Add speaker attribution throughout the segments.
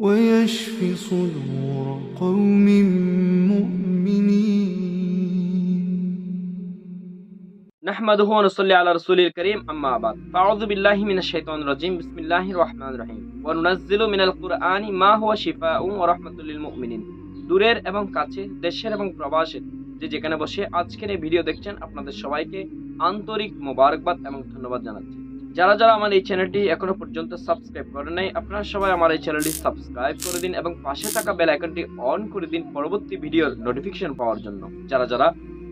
Speaker 1: ويشف صدور قوم مؤمنين
Speaker 2: نحمده ونصلي على رسول الكريم أما بعد فأعوذ بالله من الشيطان الرجيم بسم الله الرحمن الرحيم وننزل من القرآن ما هو شفاء ورحمة للمؤمنين দূরের এবং কাছে দেশের এবং প্রবাসের যে যেখানে বসে আজকের এই ভিডিও দেখছেন আপনাদের সবাইকে আন্তরিক মোবারকবাদ এবং ধন্যবাদ জানাচ্ছি যারা যারা আমার এই চ্যানেলটি এখনও পর্যন্ত সাবস্ক্রাইব করেন নাই, আপনারা সবাই আমার এই চ্যানেলটি সাবস্ক্রাইব করে দিন এবং পাশে থাকা বেল আইকনটি অন করে দিন পরবর্তী ভিডিওর নোটিফিকেশন পাওয়ার জন্য। যারা যারা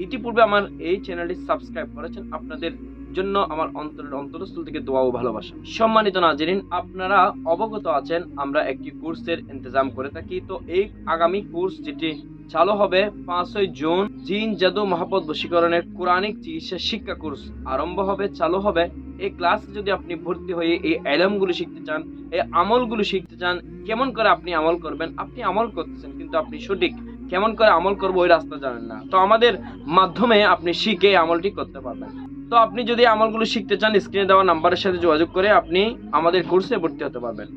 Speaker 2: ইতিপূর্বে আমার এই চ্যানেলটি সাবস্ক্রাইব করেছেন, আপনাদের জন্য আমার অন্তরের অন্তরস্থল থেকে দোয়া ও ভালোবাসা। সম্মানিত নাজরিন, আপনারা অবগত আছেন, আমরা একটি কোর্সের ইন্তজাম করে থাকি। তো এই আগামী কোর্স যেটি চালু হবে পাঁচই জুন, জিন জাদু মহাপদ বশীকরণের কোরআনিক চিকিৎসা শিক্ষা কোর্স আরম্ভ হবে, চালু হবে। এই ক্লাসে যদি আপনি ভর্তি হয়ে এই অ্যালামগুলো শিখতে চান, এই আমলগুলো শিখতে চান, কেমন করে আপনি আমল করবেন? আপনি আমল করতেছেন, কিন্তু আপনি সঠিক কেমন করে আমল করব ওই রাস্তা জানেন না। তো আমাদের মাধ্যমে আপনি শিখে আমলটি করতে পারবেন। তো আপনি যদি আমলগুলো শিখতে চান স্ক্রিনে দেওয়া নাম্বারের সাথে যোগাযোগ করে আপনি আমাদের কোর্সে ভর্তি হতে পারবেন।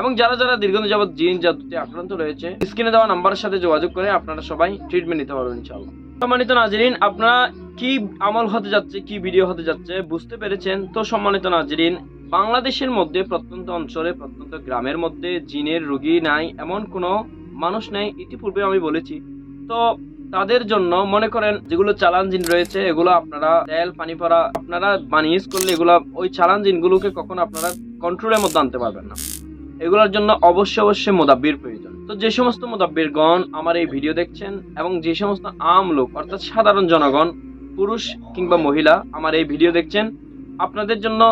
Speaker 2: এবং যারা যারা দীর্ঘদিন যাবত জিন জাদুতে আক্রান্ত রয়েছে স্ক্রিনে দেওয়া নাম্বারের সাথে যোগাযোগ করে আপনারা সবাই ট্রিটমেন্ট নিতে পারবেন ইনশাআল্লাহ। সম্মানিত নাজরিন, আপনারা কি আমল হতে যাচ্ছে, কি ভিডিও হতে যাচ্ছে বুঝতে পেরেছেন? তো সম্মানিত নাজরিন, বাংলাদেশের মধ্যে প্রত্যন্ত অঞ্চলে, প্রত্যন্ত গ্রামের মধ্যে জিনের রোগী নাই এমন কোনো মানুষ নেই, ইতিপূর্বে আমি বলেছি। তো তাদের জন্য মনে করেন যেগুলো চালান জিন রয়েছে, এগুলো আপনারা তেল পানি পড়া আপনারা বানিয়ে ইউজ করলে এগুলো ওই চালান জিনগুলোকে কখনো আপনারা কন্ট্রোলের মধ্যে আনতে পারবেন না। এগুলোর জন্য অবশ্যই অবশ্যই মোদাব্বির প্রয়োজন। তো যে সমস্ত মোদাব্বিরগণ আমার এই ভিডিও দেখছেন এবং যে সমস্ত আম লোক, অর্থাৎ সাধারণ জনগণ, পুরুষ কিংবা মহিলা আমার এই ভিডিও দেখছেন, আপনাদের জন্য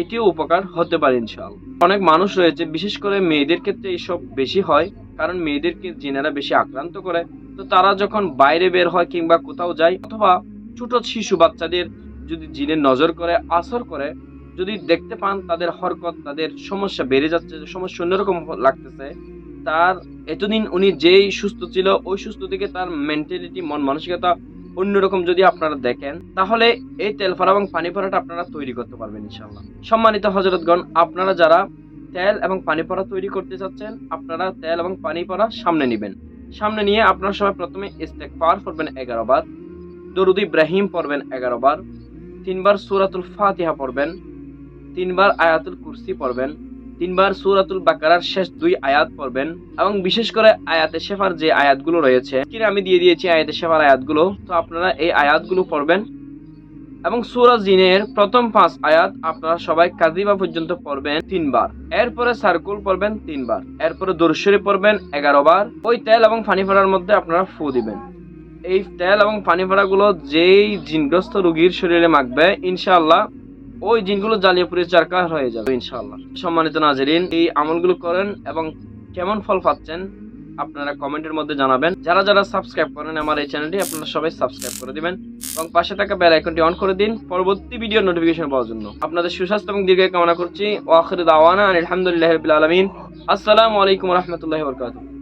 Speaker 2: এটিও উপকার হতে পারে ইনশাল অনেক মানুষ রয়েছে, বিশেষ করে মেয়েদের ক্ষেত্রে এইসব বেশি হয়। কারণ মেয়েদেরকে জিনেরা বেশি আক্রান্ত করে, তো তারা যখন বাইরে বের হয় কিংবা কোথাও যায়, অথবা ছোট শিশু বাচ্চাদের যদি জিনের নজর করে, আসর করে, যদি দেখতে পান তাদের হরকত, তাদের সমস্যা বেড়ে যাচ্ছে, সমস্যা অন্যরকম লাগতেছে, তার এতদিন উনি যেই সুস্থ ছিল, ওই সুস্থ থেকে তার মেন্টালিটি মন মানসিকতা অন্যরকম যদি আপনারা দেখেন, তাহলে এই তেল ফড়া এবং পানি পড়াটা আপনারা তৈরি করতে পারবেন ইনশাল্লাহ সম্মানিত হজরতগণ আপনারা যারা তেল এবং পানি পড়া তৈরি করতে চাচ্ছেন আপনারা তেল এবং পানি পড়া সামনে নেবেন। সামনে নিয়ে আপনারা সবাই প্রথমে ইস্তেকফার পড়বেন এগারো বার, দরুদ ইব্রাহিম পড়বেন এগারো বার, তিনবার সূরাতুল ফাতিহা পড়বেন, তিনবার আয়াতুল কুরসি পড়বেন, তিনবার সুরাতুল বাকারার শেষ দুই আয়াত পড়বেন এবং বিশেষ করে আয়াতে শেফার যে আয়াতগুলো রয়েছে কিনা আমি দিয়ে দিয়েছি আয়াতে শেফার আয়াতগুলো। তো আপনারা এই আয়াতগুলো পড়বেন এবং সূরা জিনের প্রথম পাঁচ আয়াত আপনারা সবাই কাদিবা পর্যন্ত পড়বেন তিনবার। এরপরে সার্কুল পড়বেন তিনবার। এরপরে দর্শরি পড়বেন এগারো বার। ওই তেল এবং পানি ফোড়ার মধ্যে আপনারা ফু দিবেন। এই তেল এবং পানি ফোড়াগুলো যেই জিনগ্রস্ত রোগীর শরীরে মাখবে, ইনশাআল্লাহ ওই জিনগুলো জ্বালিয়ে পুড়ে চারকার হয়ে যাবে, ইনশাআল্লাহ। সম্মানিত নাজরিন, এই আমলগুলো করেন এবং কেমন ফল পাচ্ছেন আপনারা কমেন্টের মধ্যে জানাবেন। যারা যারা সাবস্ক্রাইব করেন আমার এই চ্যানেলটি আপনারা সবাই সাবস্ক্রাইব করে দিবেন এবং পাশে থাকা বেল আইকনটি অন করে দিন পরবর্তী ভিডিও নোটিফিকেশন পাওয়ার জন্য। আপনাদের সুস্বাস্থ্য এবং দীর্ঘ কামনা করছি। ওয়াখির দাওয়ানা আলহামদুলিল্লাহ আলামিন। আসসালামু আলাইকুম রাহমাতুল্লাহি বারাকাতুহু।